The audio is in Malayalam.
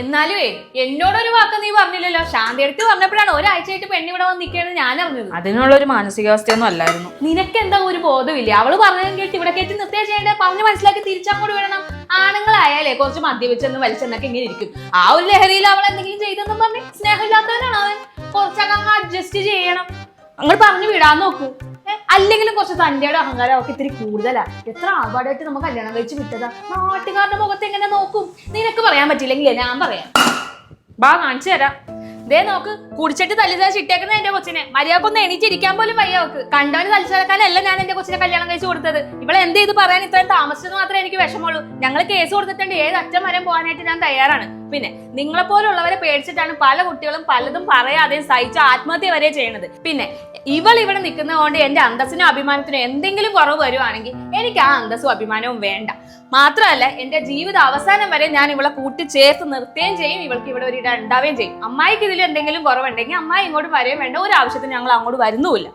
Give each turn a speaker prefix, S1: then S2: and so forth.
S1: എന്നാലുവേ എന്നോടൊരു വാക്ക് നീ പറഞ്ഞില്ലല്ലോ. ശാന്തി അടുത്ത് പറഞ്ഞപ്പോഴാണ് ഒരാഴ്ചയായിട്ട് പെണ്ണ് ഇവിടെ വന്ന് നിൽക്കുകയെന്ന് ഞാൻ അറിഞ്ഞത്
S2: അതിനുള്ള ഒരു മാനസികാവസ്ഥയൊന്നും അല്ലായിരുന്നു.
S1: നിനക്ക് എന്താ ഒരു ബോധമില്ല? അവൾ പറഞ്ഞതും കേട്ട് ഇവിടെ കയറ്റി നിർത്തിയാ ചെയ്യേണ്ടത് പറഞ്ഞ് മനസ്സിലാക്കി തിരിച്ചങ്ങോട്ട് വിടണം. ആണുങ്ങളായാലേ കുറച്ച് മദ്യപിച്ചെന്ന് വലിച്ചെന്നൊക്കെ ഇങ്ങനെ ഇരിക്കും. ആ ഒരു ലഹരിയിൽ അവൾ എന്തെങ്കിലും ചെയ്തെന്നും പറഞ്ഞ് സ്നേഹമില്ലാത്തവനാണ് അവൻ. കുറച്ചൊക്കെ അഡ്ജസ്റ്റ് ചെയ്യണം. അങ്ങോട്ട് പറഞ്ഞു വിടാൻ നോക്ക്. അല്ലെങ്കിലും കുറച്ച് തന്റെയുടെ അഹങ്കാരം ഒക്കെ ഇത്തിരി കൂടുതലാണ് എത്ര ആർഭാടമായിട്ട് നമുക്ക് കല്യാണം കഴിച്ച് വിട്ടതാ. നാട്ടുകാരുടെ മുഖത്ത് എങ്ങനെ നോക്കും? നിനക്ക് പറയാൻ പറ്റില്ലെങ്കിൽ ഞാൻ പറയാം.
S2: ബാ കാണിച്ചു തരാം.
S1: ദേ നോക്ക് കുടിച്ചിട്ട് തലിച്ചാൽ ചിട്ടേക്കുന്ന എന്റെ കൊച്ചിനെ. മര്യാദക്കൊന്ന് എണീറ്റിരിക്കാൻ പോലും വയ്യ അവക്ക്. കണ്ടവന് തലിച്ചേക്കാനല്ല ഞാൻ എന്റെ കൊച്ചിനെ കല്യാണം കഴിച്ചു കൊടുത്തത്. ഇവിടെ എന്ത് ചെയ്ത് പറയാൻ ഇത്രയും താമസിച്ചത് മാത്രമേ എനിക്ക് വിഷമമുള്ളൂ. ഞങ്ങൾ കേസ് കൊടുത്തിട്ടുണ്ട്. ഏത് അറ്റം വരെ പോകാനായിട്ട് ഞാൻ തയ്യാറാണ്. പിന്നെ നിങ്ങളെ പോലുള്ളവരെ പേടിച്ചിട്ടാണ് പല കുട്ടികളും പലതും പറയാതെയും സഹിച്ച് ആത്മഹത്യ വരെ ചെയ്യണത്. പിന്നെ ഇവൾ ഇവിടെ നിൽക്കുന്നതുകൊണ്ട് എന്റെ അന്തസ്സിനും അഭിമാനത്തിനും എന്തെങ്കിലും കുറവ് വരുവാണെങ്കിൽ എനിക്ക് ആ അന്തസ്സും അഭിമാനവും വേണ്ട. മാത്രമല്ല എന്റെ ജീവിത അവസാനം വരെ ഞാൻ ഇവളെ കൂട്ടി ചേർത്ത് നിർത്തുകയും ചെയ്യും. ഇവൾക്ക് ഇവിടെ ഒരു ഇടം ഉണ്ടാവുകയും ചെയ്യും. അമ്മായിക്ക് ഇതിൽ എന്തെങ്കിലും കുറവുണ്ടെങ്കിൽ അമ്മായി ഇങ്ങോട്ട് വരെയും വേണ്ട. ഒരു ആവശ്യത്തിന് ഞങ്ങൾ അങ്ങോട്ട് വരുന്നുമില്ല.